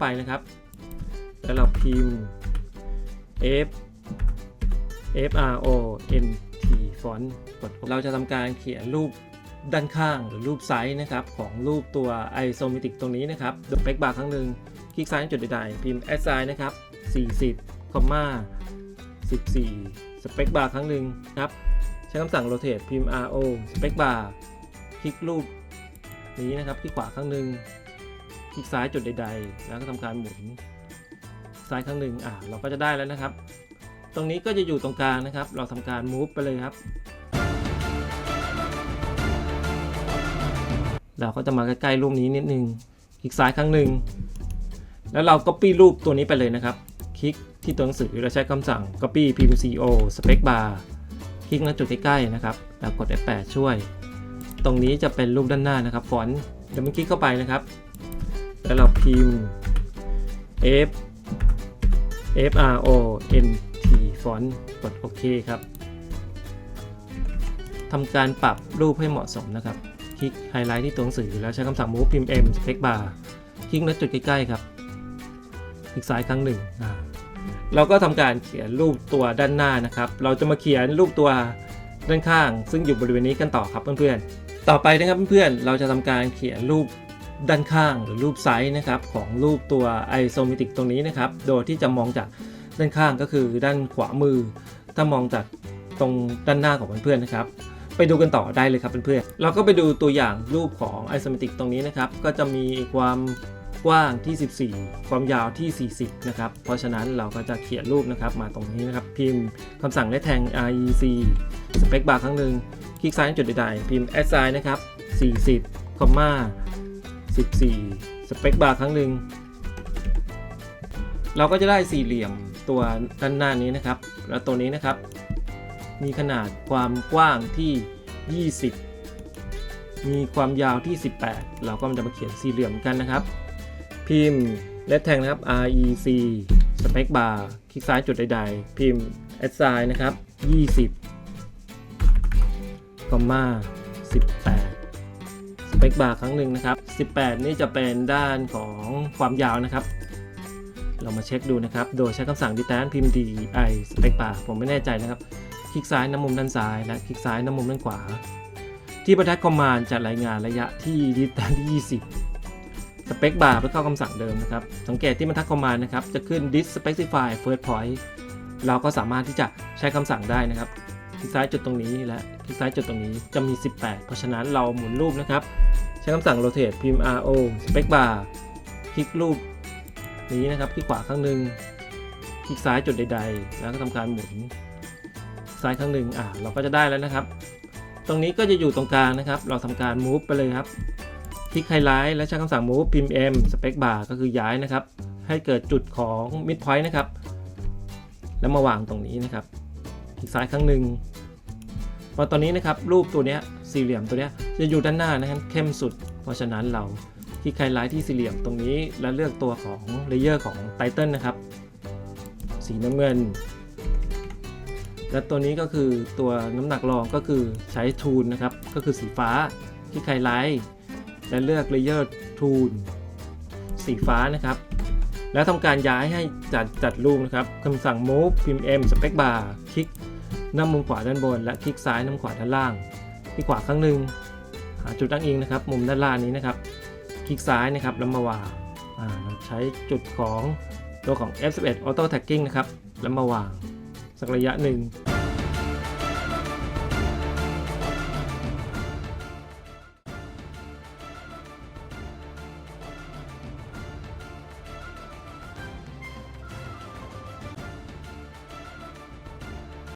ไปนะครับ แล้วเราพิมพ์ F F R O N T font กดเราจะทำการเขียนรูปด้านข้างหรือรูปไซส์นะครับ ของรูปตัว isometric ตรงนี้นะครับโดย back bar ครั้งหนึ่งคลิกซ้ายจุดใดๆพิมพ์ assign นะครับ40คอมมา14 space bar ครั้งหนึ่งครับใช้คำสั่ง rotate พิมพ์ RO space bar คลิกรูปนี้นะครับคลิกขวาครั้งหนึ่ง คลิกซ้ายจุดใด ๆ แล้วก็ทำการหมุนซ้ายครั้งหนึ่งอ่าเราก็จะได้แล้วนะครับ ตรงนี้ก็จะอยู่ตรงกลางนะครับ เราทำการ move ไปเลยครับ เราก็จะมาใกล้ๆรูปนี้นิดนึงคลิกซ้ายครั้งหนึ่งแล้วเรา copy รูปตัวนี้ไปเลยนะครับ คลิกที่ตัวหนังสือเราใช้คำสั่ง copy พิมพ์ co space bar คลิกณจุดใกล้ๆนะครับ แล้วกด F8 ช่วย ตรงนี้จะเป็นรูปด้านหน้านะครับฟอนต์เดี๋ยวมันคลิกเข้าไปนะครับ แล้วเราพิมพ์ F F R O N T font กดโอเคครับทำการปรับรูปให้เหมาะสมนะครับ คลิกไฮไลท์ที่ตัวหนังสือ แล้วใช้คำสั่ง move พิมพ์ M space bar คลิกณจุดใกล้ๆครับคลิกซ้ายครั้งหนึ่งเราก็ทำการเขียนรูปตัวด้านหน้านะครับ เราจะมาเขียนรูปตัวด้านข้าง ซึ่งอยู่บริเวณนี้กันต่อครับเพื่อนๆ ต่อไปนะครับเพื่อนๆ เราจะทำการเขียนรูป ด้านข้างหรือรูปไซส์นะครับของรูปตัวไอโซเมตริกตรงนี้นะครับ โดยที่จะมองจากด้านข้างก็คือด้านขวามือ ถ้ามองจากตรงด้านหน้าของเพื่อนๆนะครับ ไปดูกันต่อได้เลยครับเพื่อนๆเราก็ไปดูตัวอย่างรูปของไอโซเมตริกตรงนี้นะครับ ก็จะมีความกว้างที่ 14 ความยาวที่ 40 นะครับ เพราะฉะนั้นเราก็จะเขียนรูปนะครับมาตรงนี้นะครับ พิมพ์คำสั่งและแทง rec space bar ครั้งหนึ่งคลิกซ้ายจุดใดๆ พิมพ์ assign นะครับ 40 คอมมา 14 space bar ครั้งหนึ่ง เราก็จะได้สี่เหลี่ยมตัวด้านหน้านี้นะครับ แล้วตัวนี้นะครับ มีขนาดความกว้างที่ 20 มีความยาวที่ 18 เราก็จะมาเขียนสี่เหลี่ยมกันนะครับ พิมพ์และแทงนะครับ rec space bar คลิกซ้ายจุดใดๆ พิมพ์ assign นะครับ 20คอมมา18 สเปคบาร์ครั้งหนึ่งนะครับ 18 นี่จะเป็นด้านของความยาวนะครับ เรามาเช็คดูนะครับ โดยใช้คำสั่ง detan พิมพ์ di spec bar ผมไม่แน่ใจนะครับ คลิกซ้ายน้ำมุมด้านซ้าย และคลิกซ้ายน้ำมุมด้านขวา ที่บรรทัดคอมมานด์จะรายงานระยะที่ detan ที่ 20 สเปคบาร์เพื่อเข้าคำสั่งเดิมนะครับ สังเกตที่บรรทัดคอมมานด์นะครับ จะขึ้น dis specify first point เราก็สามารถที่จะใช้คำสั่งได้นะครับ คลิกซ้ายจุดตรงนี้และคลิกซ้ายจุดตรงนี้จะมี 18 เพราะฉะนั้นเราหมุนรูปนะครับ ใช้คำสั่ง rotate พิมพ์ RO space bar คลิกรูปนี้นะครับคลิกขวาครั้งหนึ่งคลิกซ้ายจุดใด ๆ แล้วก็ทำการหมุนซ้ายครั้งหนึ่งอ่าเราก็จะได้แล้วนะครับ ตรงนี้ก็จะอยู่ตรงกลางนะครับ เราทำการ move ไปเลยครับคลิกไฮไลท์และใช้คำสั่ง move พิมพ์ M space bar ก็คือย้ายนะครับ ให้เกิดจุดของ mid point นะครับ แล้วมาวางตรงนี้นะครับ คลิกซ้ายครั้งหนึ่ง พอตอนนี้นะครับรูปตัวนี้สี่เหลี่ยมตัวนี้จะอยู่ด้านหน้านะครับเข้มสุด เพราะฉะนั้นเราคลิกไฮไลท์ที่สี่เหลี่ยมตรงนี้ แล้วเลือกตัวของเลเยอร์ของไตเติลนะครับ สีน้ำเงิน และตัวนี้ก็คือตัวน้ำหนักรองก็คือใช้ทูนนะครับ ก็คือสีฟ้าคลิกไฮไลท์และเลือกเลเยอร์ทูนสีฟ้านะครับ แล้วทำการย้ายให้จัดจัดรูปนะครับคำสั่ง move พิมพ์ m space bar คลิก น้ำมุมขวาด้านบน และคลิกซ้ายน้ำขวาด้านล่างคลิกขวาครั้งหนึ่งหาจุดตั้งอิงนะครับ มุมด้านล่างนี้นะครับ คลิกซ้ายนะครับแล้วมาวางเราใช้จุดของตัวของ F11 Auto Tagging นะครับแล้วมาวางสักระยะหนึ่ง